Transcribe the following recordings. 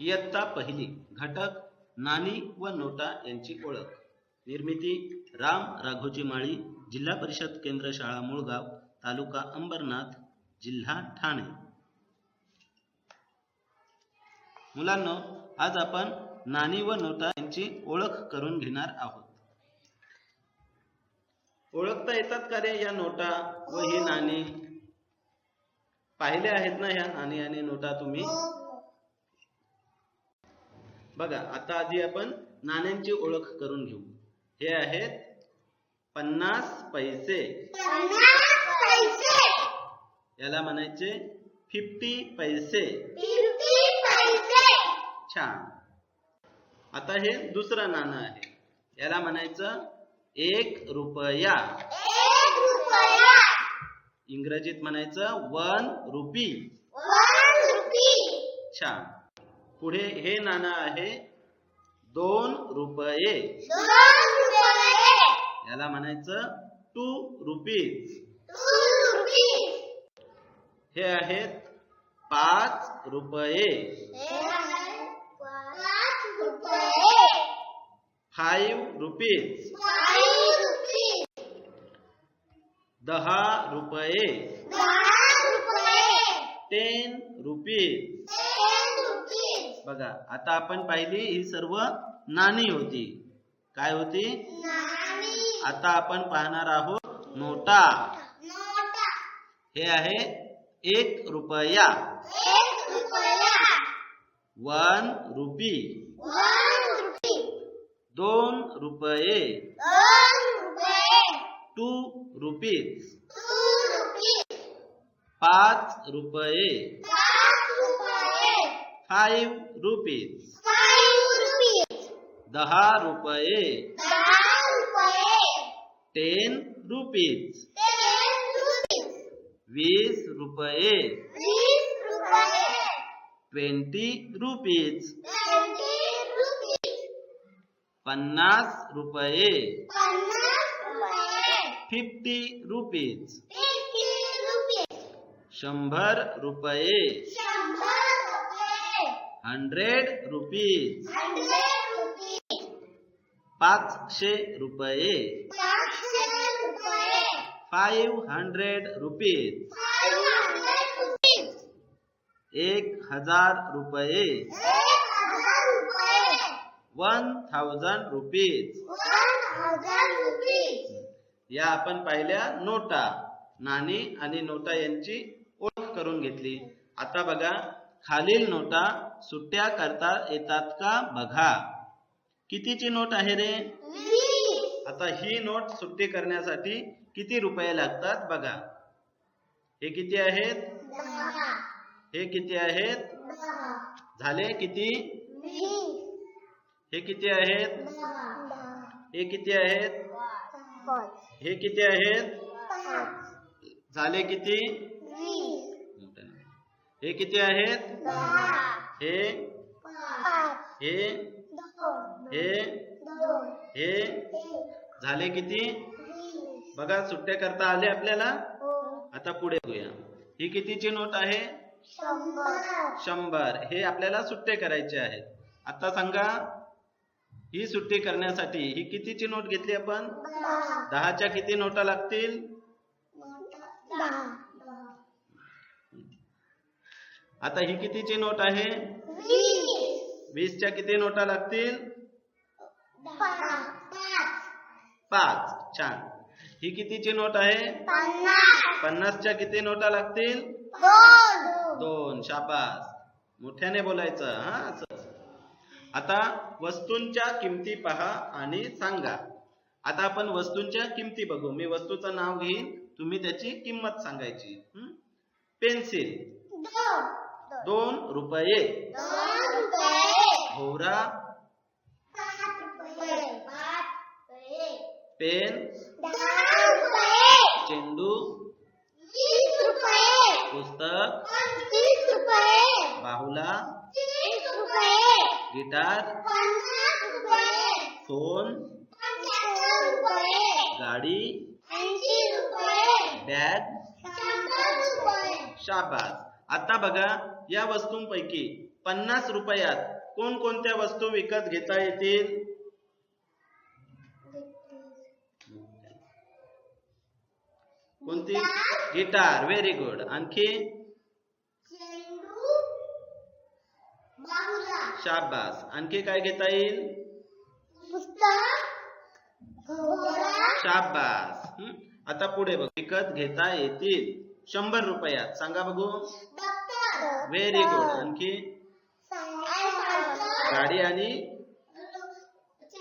इयत्ता पहिली घटक नाणी व नोटा यांची ओळख. निर्मिती राम राघोजी माळी जिल्हा परिषद केंद्र शाळा मुळगाव तालुका अंबरनाथ जिल्हा ठाणे. मुलांना आज आपण नाणी व नोटा यांची ओळख करून घेणार आहोत. ओळखता येतात का रे या नोटा व ही नाणी? पाहिले आहेत ना ह्या नाणी आणि नोटा तुम्ही? बघा आता आधी आपण नाण्यांची ओळख करून घेऊ. हे आहेत पन्नास पैसे. याला म्हणायचे फिफ्टी पैसे. छान. आता हे दुसरं नाणं आहे. याला म्हणायचं एक रुपया. इंग्रजीत म्हणायचं वन रुपी. One rupee. छान. पुढे हे नाणं आहे दोन रुपये. याला म्हणायचं टू रुपीज. हे आहेत पाच रुपये. Five rupees. दहा रुपये. Ten rupees. बघा आता आपण पाहिली ही सर्व नाणी होती. काय होती? आता आपण पाहणार आहोत नोटा. हे आहे एक रुपया. One rupee. दोन रुपये. Two rupees. पाच रुपये. फाईव्ह रुपीज फाईव्ह रुपी दहा रुपये. दहा रुपये. टेन रुपीज टेन रुपी वीस रुपये. वीस रुपये. ट्वेंटी रुपीज ट्वेंटी रुपी पन्नास रुपये. पन्नास रुपये. फिफ्टी रुपीज फिफ्टी रुपी शंभर रुपये. शंभर रुपये हंड्रेड रुपीज. पाचशे रुपये. Five hundred rupees. एक हजार रुपये. One thousand rupees. या आपण पाहिल्या नोटा. नाणी आणि नोटा यांची ओळख करून घेतली. आता बघा खालील नोटा सुट्ट्या करता येतात का बघा. कितीची नोट आहे रे? आता ही नोट सुट्टी करण्यासाठी किती रुपये लागतात बघा. हे किती आहेत? हे किती आहेत? झाले किती? हे किती आहेत? हे किती आहेत? हे किती आहेत? झाले किती? हे किती आहेत? हे? हे? हे? हे? झाले किती? बघा सुट्ट्या करता आले आपल्याला? दोन आता पुढे बघूया. ही कितीची नोट आहे? शंभर. हे आपल्याला सुट्टे करायचे आहेत. आता सांगा ही सुट्टी करण्यासाठी ही कितीची नोट घेतली आपण? दहा. दहाच्या किती नोटा लागतील? आता ही कितीची नोट आहे? वीस. वीसच्या किती नोटा लागतील? पाच. छान. ही कितीची नोट आहे? पन्नास. पन्नासच्या किती नोटा लागतील? दोन. शाबास. मोठ्याने बोलायचं हा? आता वस्तूंच्या किमती पहा आणि सांगा. आता आपण वस्तूंच्या किमती बघू. मी वस्तूचं नाव घेईन. तुम्ही त्याची किंमत सांगायची? पेन्सिल. दोन. रुपये. भोवरा पेन. चेंडू. पुस्तक. बाहुला. गिटार. फोन. गाडी. बॅग. शाबास. आता बघा या वस्तूंपैकी पन्नास रुपयात कोणकोणत्या वस्तू विकत घेता येतील? कोणती? गिटार. व्हेरी गुड आणखी? शाबास. आणखी काय घेता येईल? शाबास? आता पुढे बघ. विकत घेता येतील. शंभर रुपयात सांगा बघू. व्हेरी गुड आणखी? गाडी आणि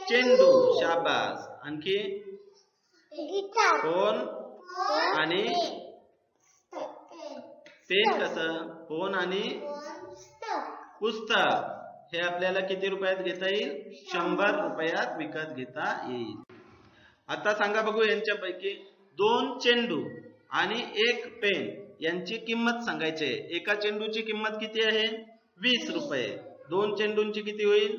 चेंडू. शाबास. आणखी? फोन. आणि? पेन कसं? फोन आणि? पुस्तक. हे आपल्याला किती रुपयात घेता येईल? शंभर रुपयात विकत घेता येईल. आता सांगा बघू यांच्यापैकी दोन चेंडू. आणि एक पेन यांची किंमत सांगायची आहे. एका चेंडूची किंमत किती आहे? वीस रुपये. दोन चेंडूंची किती होईल?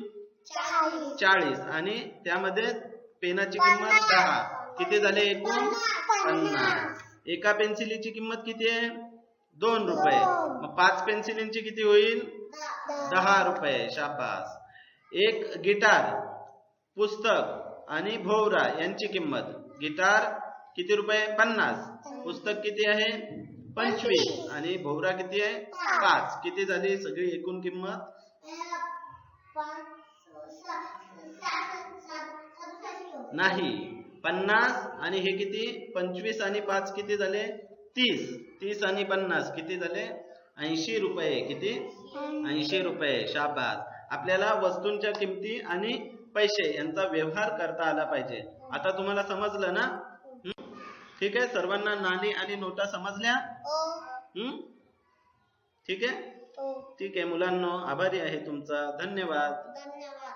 चाळीस. आणि त्यामध्ये पेनाची किंमत दहा. किती झाले? एकूण पन्नास. एका पेन्सिलीची किंमत किती आहे? दोन रुपये. मग पाच पेन्सिलींची किती होईल? दहा रुपये. शाबास. एक गिटार पुस्तक आणि भोवरा यांची किंमत. गिटार किती रुपये? पन्नास. पुस्तक किती आहे? पंचवीस. आणि भोवरा किती आहे? पाच. किती झाली सगळी एकूण किंमत? नाही. पन्नास आणि हे किती? पंचवीस आणि पाच किती झाले? तीस. तीस आणि पन्नास किती झाले? ऐंशी रुपये. किती? ऐंशी रुपये. शाबास. आपल्याला वस्तूंच्या किमती आणि पैसे यांचा व्यवहार करता आला पाहिजे. आता तुम्हाला समजलं ना? हं? ठीक आहे? सर्वांना नाणी आणि नोटा समजल्या? हं? ठीक आहे? ठीक आहे. मुलांनो आभारी आहे तुमचा. धन्यवाद. धन्यवाद.